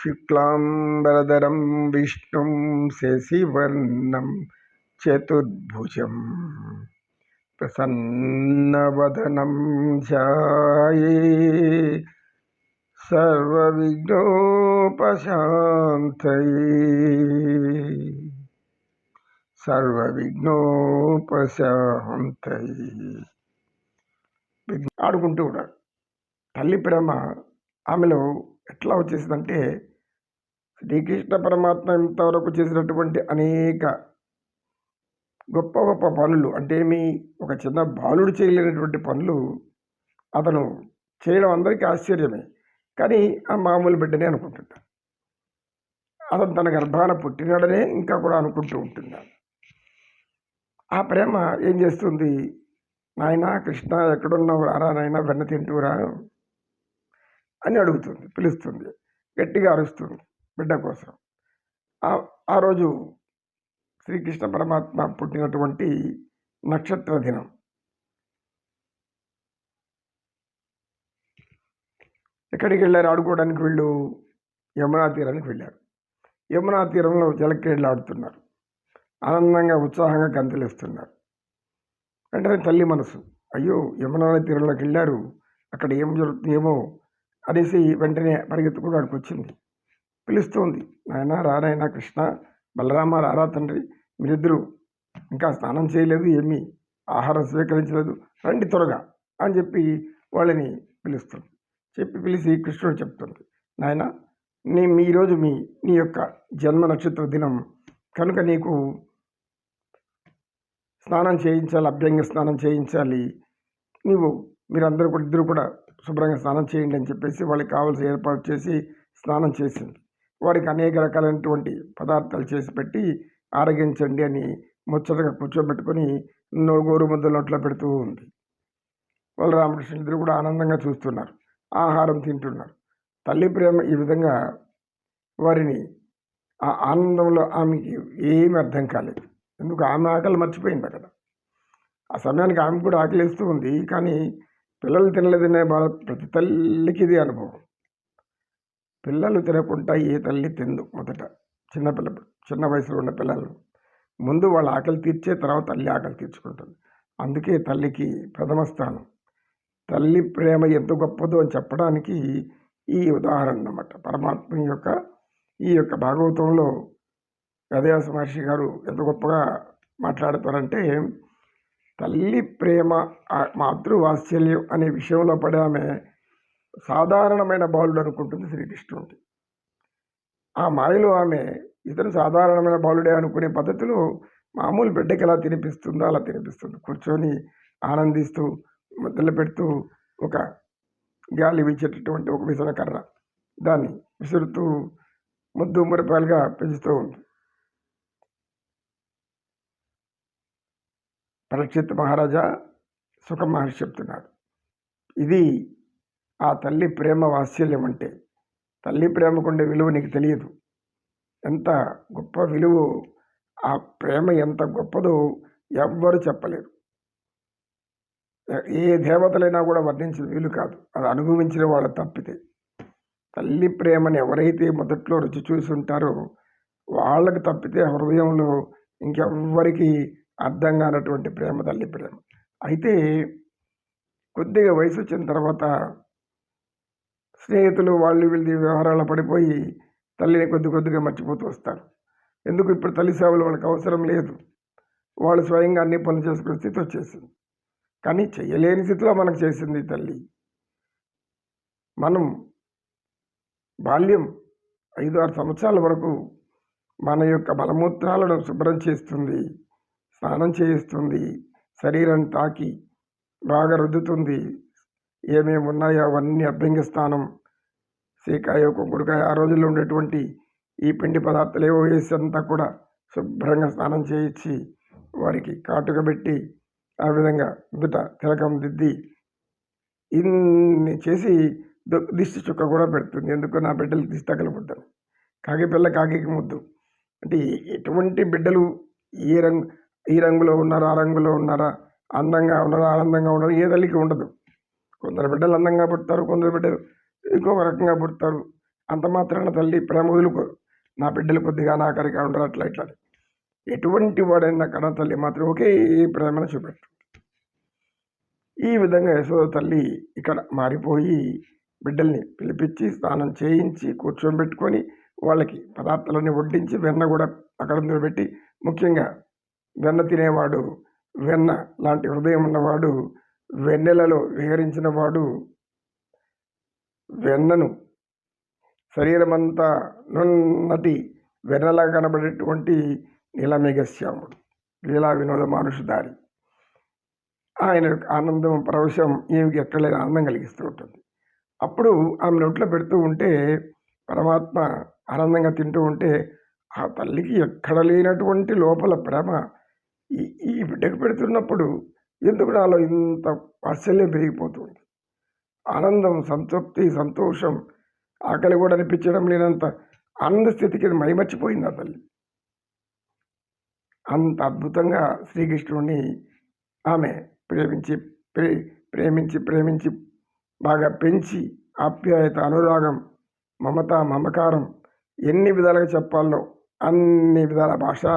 शुक्लाम्बरधरं विष्णु शशिवर्णं चतुर्भुज प्रसन्नवदनं जाये सर्वविघ्नोपशान्तये सर्विघ्नोपात ఆడుకుంటూ ఉన్నాడు తల్లి ప్రేమ ఆమెలో ఎట్లా వచ్చేసిందంటే శ్రీకృష్ణ పరమాత్మ ఇంతవరకు చేసినటువంటి అనేక గొప్ప గొప్ప పనులు అంటే మీ ఒక చిన్న బాలుడు చేయలేనటువంటి పనులు అతను చేయడం అందరికీ ఆశ్చర్యమే. కానీ ఆ మామూలు బిడ్డనే అనుకుంటున్నాను అతను తన గర్భాన పుట్టినాడనే ఇంకా కూడా అనుకుంటూ ఉంటున్నాను ఆ ప్రేమ ఏం చేస్తుంది? నాయన కృష్ణ ఎక్కడున్నావు? రారా నాయన వెన్న తింటూరా అని అడుగుతుంది పిలుస్తుంది. గట్టిగా అరుస్తుంది బిడ్డ కోసం. ఆ- రోజు శ్రీకృష్ణ పరమాత్మ పుట్టినటువంటి నక్షత్ర దినం. ఎక్కడికి వెళ్ళారు? ఆడుకోవడానికి వీళ్ళు యమునా తీరానికి వెళ్ళారు. యమునా తీరంలో జలక్రీడలు ఆడుతున్నారు. ఆనందంగా ఉత్సాహంగా గంతులేస్తున్నారు. వెంటనే తల్లి మనసు. అయ్యో యమునాల తీరంలోకి వెళ్ళారు. అక్కడ ఏం జరుగుతుందేమో అనేసి వెంటనే పరిగెత్తుకుని అక్కడికి వచ్చింది. పిలుస్తోంది నాయన రానాయన కృష్ణ బలరామ రారా తండ్రి మీరిద్దరూ ఇంకా స్నానం చేయలేదు ఏమీ ఆహారం స్వీకరించలేదు రండి త్వరగా అని చెప్పి వాళ్ళని పిలుస్తుంది. చెప్పి పిలిచి కృష్ణుడు చెప్తుంది నాయన నీ మీ ఈరోజు మీ నీ యొక్క జన్మ నక్షత్ర దినం కనుక నీకు స్నానం చేయించాలి అభ్యంగ స్నానం చేయించాలి. నువ్వు మీరందరూ కూడా ఇద్దరు కూడా శుభ్రంగా స్నానం చేయండి అని చెప్పేసి వాళ్ళకి కావాల్సిన ఏర్పాటు చేసి స్నానం చేసింది. వారికి అనేక రకాలైనటువంటి పదార్థాలు చేసి పెట్టి ఆరగించండి అని ముచ్చటగా కూర్చోబెట్టుకొని గోరు ముద్ద నోట్లో పెడుతూ ఉంది. వాళ్ళు రామకృష్ణ ఇద్దరు కూడా ఆనందంగా చూస్తున్నారు. ఆహారం తింటున్నారు. తల్లి ప్రేమ ఈ విధంగా వారిని ఆ ఆనందంలో ఆమెకి ఏమీ అర్థం కాలేదు. ఎందుకు? ఆమె ఆకలి మర్చిపోయింది అక్కడ. ఆ సమయానికి ఆమె కూడా ఆకలిస్తూ ఉంది కానీ పిల్లలు తినలేదనే బాధ ప్రతి తల్లికి ఇది అనుభవం. పిల్లలు తినకుండా ఏ తల్లి తిందు మొదట చిన్న పిల్ల చిన్న వయసులో ఉన్న పిల్లలు. ముందు వాళ్ళ ఆకలి తీర్చే తర్వాత తల్లి ఆకలి తీర్చుకుంటుంది. అందుకే తల్లికి ప్రథమ స్థానం. తల్లి ప్రేమ ఎంత గొప్పదో అని చెప్పడానికి ఈ ఉదాహరణ అన్నమాట. పరమాత్మ యొక్క ఈ యొక్క భాగవతంలో వేదవ్యాస మహర్షి గారు ఎంత గొప్పగా మాట్లాడతారంటే తల్లి ప్రేమ ఆ మాతృవాత్సల్యం అనే విషయంలో పడామే ఆమె సాధారణమైన బాలుడు అనుకుంటుంది శ్రీకృష్ణుడి ఆ మాయలో ఆమె ఇతను సాధారణమైన బాలుడే అనుకునే పద్ధతిలో మామూలు బిడ్డకి ఎలా తినిపిస్తుందో అలా తినిపిస్తుంది. కూర్చొని ఆనందిస్తూ మొదలు పెడుతూ ఒక గాలి వీచేటటువంటి ఒక విసనకర్ర దాన్ని విసురుతూ ముద్దు మురపాలుగా పెంచుతూ ఉంది పరీక్షిత్ మహారాజా సుఖ మహర్షి చెప్తున్నారు ఇది ఆ తల్లి ప్రేమ వాత్సల్యం అంటే. తల్లి ప్రేమకుండే విలువ నీకు తెలియదు. ఎంత గొప్ప విలువ ఆ ప్రేమ ఎంత గొప్పదో ఎవ్వరు చెప్పలేరు. ఏ దేవతలైనా కూడా వర్ణించిన వీలు కాదు. అది అనుభవించిన వాళ్ళ తప్పితే. తల్లి ప్రేమని ఎవరైతే మొదట్లో రుచి చూసి ఉంటారో వాళ్ళకి తప్పితే హృదయంలో ఇంకెవ్వరికి అర్థం కానటువంటి ప్రేమ తల్లి ప్రేమ. అయితే కొద్దిగా వయసు వచ్చిన తర్వాత స్నేహితులు వాళ్ళు వీళ్ళు వ్యవహారాలు పడిపోయి తల్లిని కొద్ది కొద్దిగా మర్చిపోతూ వస్తారు. ఎందుకు ఇప్పుడు తల్లి సేవలు వాళ్ళకి అవసరం లేదు? వాళ్ళు స్వయంగా అన్ని పనులు చేసుకునే స్థితి వచ్చేసింది. కానీ చేయలేని స్థితిలో మనకు చేసింది తల్లి. మనం బాల్యం ఐదు ఆరు సంవత్సరాల వరకు మన యొక్క మలమూత్రాలను శుభ్రం చేస్తుంది. స్నానం చేయిస్తుంది. శరీరం తాకి బాగా రుద్దుతుంది ఏమేమి ఉన్నాయో అవన్నీ అభ్యంగ స్నానం. సీకాయ కుంకుడుకాయ ఆ రోజుల్లో ఉండేటువంటి ఈ పిండి పదార్థాలు ఏవో వేసి అంతా కూడా శుభ్రంగా స్నానం చేయించి వారికి కాటుక పెట్టి ఆ విధంగా దుట తిలకం దిద్ది ఇన్ని చేసి దిష్టి చుక్క కూడా పెడుతుంది. ఎందుకు నా బిడ్డలు దిష్టి తగలబడ్డాను కాకి పిల్ల కాకి ముద్దు. అంటే ఎటువంటి బిడ్డలు ఏ రంగు ఈ రంగులో ఉన్నారా ఆ రంగులో ఉన్నారా? అందంగా ఉన్నారా ఆనందంగా ఉన్నారా ఏ తల్లికి ఉండదు. కొందరు బిడ్డలు అందంగా పుడతారు కొందరు బిడ్డలు ఇంకొక రకంగా పుడతారు. అంత మాత్రాన తల్లి ప్రేమ వదులుకోరు నా బిడ్డలు కొద్దిగా నాకరిగా ఉండరు అట్లా ఇట్లా ఎటువంటి వాడైనా కన్న తల్లి మాత్రం ఒకే ప్రేమను చూపెట్టు ఈ విధంగా యశోద తల్లి ఇక్కడ మారిపోయి బిడ్డల్ని పిలిపించి స్నానం చేయించి కూర్చోబెట్టుకొని వాళ్ళకి పదార్థాలన్నీ వడ్డించి వెన్న కూడా అక్కడ పెట్టి ముఖ్యంగా వెన్న తినేవాడు వెన్న లాంటి హృదయం ఉన్నవాడు వెన్నెలలో విహరించిన వాడు వెన్నను శరీరమంతా నున్నటి వెన్నలా కనబడేటువంటి నీలమేఘశ్యాముడు లీలా వినోద మానుషుదారి. ఆయన యొక్క ఆనందం పరవశం ఈమెకి ఎక్కడలేని ఆనందం కలిగిస్తూ ఉంటుంది. అప్పుడు ఆమె నోట్లో పెడుతూ ఉంటే పరమాత్మ ఆనందంగా తింటూ ఉంటే ఆ తల్లికి ఎక్కడ లేనటువంటి లోపల ప్రేమ ఈ ఈ బిడ్డకు పెడుతున్నప్పుడు ఎందుకు నాలో ఇంత వాత్సల్యం పెరిగిపోతుంది? ఆనందం సంతృప్తి సంతోషం ఆకలి కూడా అనిపించడం లేనంత ఆనంద స్థితికి మైమర్చిపోయింది ఆ తల్లి? అంత అద్భుతంగా శ్రీకృష్ణుడిని ఆమె ప్రేమించి ప్రే ప్రేమించి ప్రేమించి బాగా పెంచి ఆప్యాయత అనురాగం మమత మమకారం ఎన్ని విధాలుగా చెప్పాలో అన్ని విధాల భాషా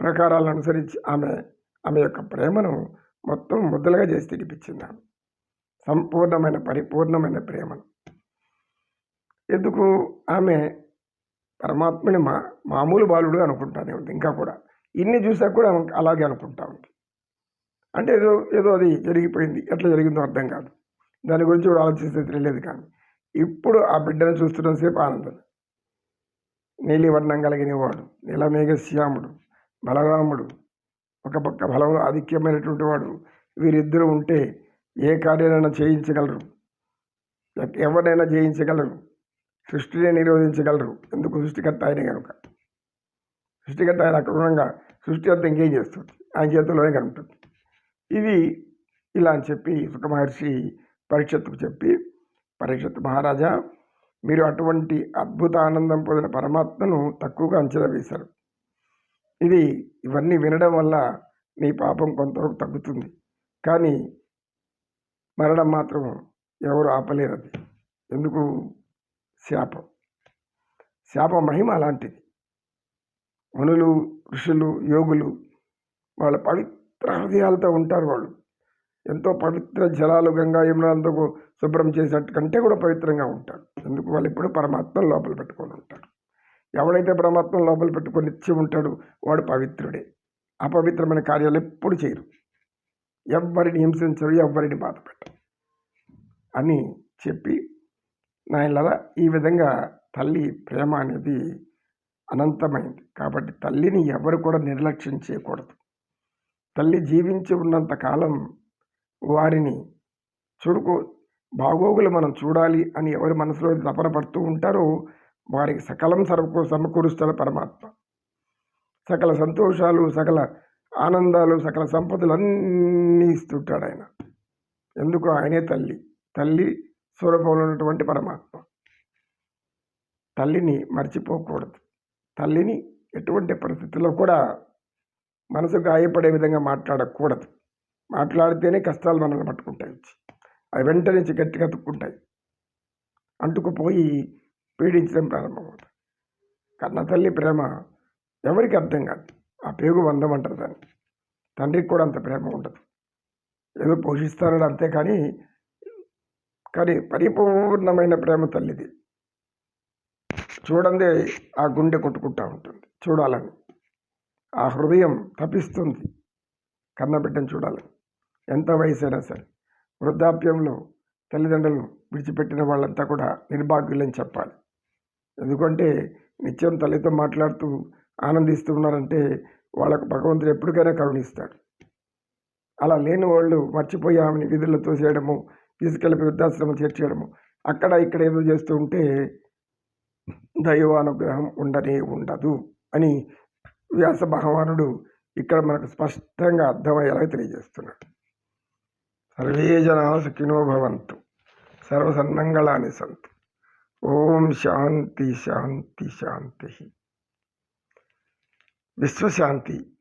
ప్రకారాలను అనుసరించి ఆమె ఆమె యొక్క ప్రేమను మొత్తం ముద్దలుగా చేసి తినిపించింది ఆమె. సంపూర్ణమైన పరిపూర్ణమైన ప్రేమను. ఎందుకు ఆమె పరమాత్మని మా మామూలు బాలుడు అనుకుంటానే ఉంది ఇంకా కూడా. ఇన్ని చూసాక కూడా ఆమె అలాగే అనుకుంటా ఉంది. అంటే ఏదో ఏదో అది జరిగిపోయింది. ఎట్లా జరిగిందో అర్థం కాదు. దాని గురించి కూడా ఆలోచిస్తే తెలియలేదు కానీ. ఇప్పుడు ఆ బిడ్డను చూస్తున్నంతసేపు ఆనందం. నీలివర్ణం కలిగిన వాడు నీలమేఘశ్యాముడు. బలరాముడు ఒక పక్క బలంలో ఆధిక్యమైనటువంటి వాడు వీరిద్దరూ ఉంటే ఏ కార్యాలైనా చేయించగలరు. ఎవరినైనా జయించగలరు. సృష్టిని నిరోధించగలరు. ఎందుకు? సృష్టికర్త ఆయన కనుక సృష్టికర్త ఆయన అక్కడ సృష్టి అంతా ఇంకేం చేస్తుంది? ఆయన చేతుల్లోనే కనుంటుంది ఇది ఇలా అని చెప్పి సుఖమహర్షి పరీక్షత్తుకు చెప్పి పరీక్షత్తు మహారాజా మీరు అటువంటి అద్భుత ఆనందం పొందిన పరమాత్మను తక్కువగా అంచనా వేశారు. ఇది ఇవన్నీ వినడం వల్ల మీ పాపం కొంతవరకు తగ్గుతుంది. కానీ మరణం మాత్రం ఎవరు ఆపలేరు అది. ఎందుకు? శాపం. శాప మహిమ అలాంటిది మునులు ఋషులు యోగులు వాళ్ళ పవిత్ర హృదయాలతో ఉంటారు వాళ్ళు. ఎంతో పవిత్ర జలాలు గంగా యమునంతకు శుభ్రం చేసినట్టు కంటే కూడా పవిత్రంగా ఉంటారు. ఎందుకు? వాళ్ళు ఎప్పుడూ పరమాత్మ లోపల పెట్టుకొని ఉంటారు. ఎవడైతే బ్రహ్మత్వం లోపల పెట్టుకొని ఇచ్చి ఉంటాడు వాడు పవిత్రుడే. అపవిత్రమైన కార్యాలు ఎప్పుడు చేయరు. ఎవ్వరిని హింసించరు ఎవ్వరిని బాధ పెట్టరు అని చెప్పి నాయనలా ఈ విధంగా తల్లి ప్రేమ అనేది అనంతమైంది. కాబట్టి తల్లిని ఎవరు కూడా నిర్లక్ష్యం చేయకూడదు. తల్లి జీవించి ఉన్నంత కాలం వారిని చూడుకో బాగోగులు మనం చూడాలి అని ఎవరి మనసులో తపన పడుతూ ఉంటారో వారికి సకలం సర్వకు సమకూరుస్తాడు పరమాత్మ. సకల సంతోషాలు సకల ఆనందాలు సకల సంపదలు అన్నీ ఇస్తుంటాడు ఆయన. ఎందుకు? ఆయనే తల్లి. తల్లి స్వరూపంలో ఉన్నటువంటి పరమాత్మ. తల్లిని మర్చిపోకూడదు. తల్లిని ఎటువంటి పరిస్థితుల్లో కూడా మనసు గాయపడే విధంగా మాట్లాడకూడదు. మాట్లాడితేనే కష్టాలు మనల్ని పట్టుకుంటాయి. వచ్చి అవి వెంటనే గట్టిగా తుక్కుంటాయి అంటుకుపోయి పీడించడం ప్రారంభమవుతుంది. కన్న తల్లి ప్రేమ ఎవరికి అర్థం కాదు. ఆ పేగు బంధం అంటారు దాన్ని. తండ్రికి కూడా అంత ప్రేమ ఉండదు. ఏదో పోషిస్తారని అంతే కానీ కానీ పరిపూర్ణమైన ప్రేమ తల్లిది. చూడందే ఆ గుండె కొట్టుకుంటూ ఉంటుంది. చూడాలని. ఆ హృదయం తపిస్తుంది కన్నబిడ్డను చూడాలని. ఎంత వయసైనా సరే. వృద్ధాప్యంలో తల్లిదండ్రులను విడిచిపెట్టిన వాళ్ళంతా కూడా నిర్భాగ్యులని చెప్పాలి. ఎందుకంటే నిత్యం తల్లితో మాట్లాడుతూ ఆనందిస్తూ ఉన్నారంటే వాళ్ళకు భగవంతుడు ఎప్పటికైనా కరుణిస్తాడు. అలా లేని వాళ్ళు మర్చిపోయి ఆమెని విధుల్లో తోసేయడము తీసుకెళ్ళి వృద్ధాశ్రమం చేర్చేయడము అక్కడ ఇక్కడ ఏదో చేస్తూ ఉంటే దైవానుగ్రహం ఉండనే ఉండదు అని వ్యాస భగవానుడు ఇక్కడ మనకు స్పష్టంగా అర్థమయ్యేలా తెలియజేస్తున్నాడు. సర్వే జనా సుఖినో భవంతు. సర్వసన్మంగళాన్ని సంతు. ఓం శాంతి శాంతి శాంతి. విశ్వశాంతి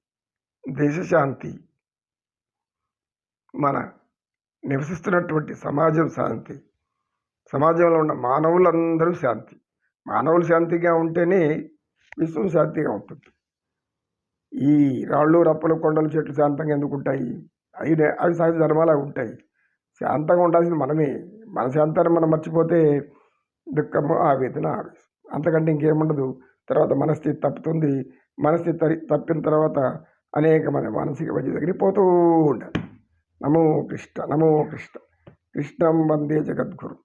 దేశశాంతి మన నివసిస్తున్నటువంటి సమాజం శాంతి. సమాజంలో ఉన్న మానవులందరూ శాంతి. మానవులు శాంతిగా ఉంటేనే విశ్వం శాంతిగా ఉంటుంది. ఈ రాళ్ళు రప్పలు కొండలు చెట్లు శాంతంగా ఎందుకు ఉంటాయి? అవి అవి సహజ ధర్మాలు ఉంటాయి. శాంతంగా ఉండాల్సింది మనమే. మన శాంతాన్ని మనం మర్చిపోతే దుఃఖము ఆవేదన ఆవేశం. అంతకంటే ఇంకేముండదు. తర్వాత మనస్థితి తప్పుతుంది. మనస్థితి తరి- తప్పిన తర్వాత అనేకమైన మానసిక వైద్య దగ్గరికి పోతూ ఉండాలి నమో కృష్ణ నమో కృష్ణ. కృష్ణం వందే జగద్గురు.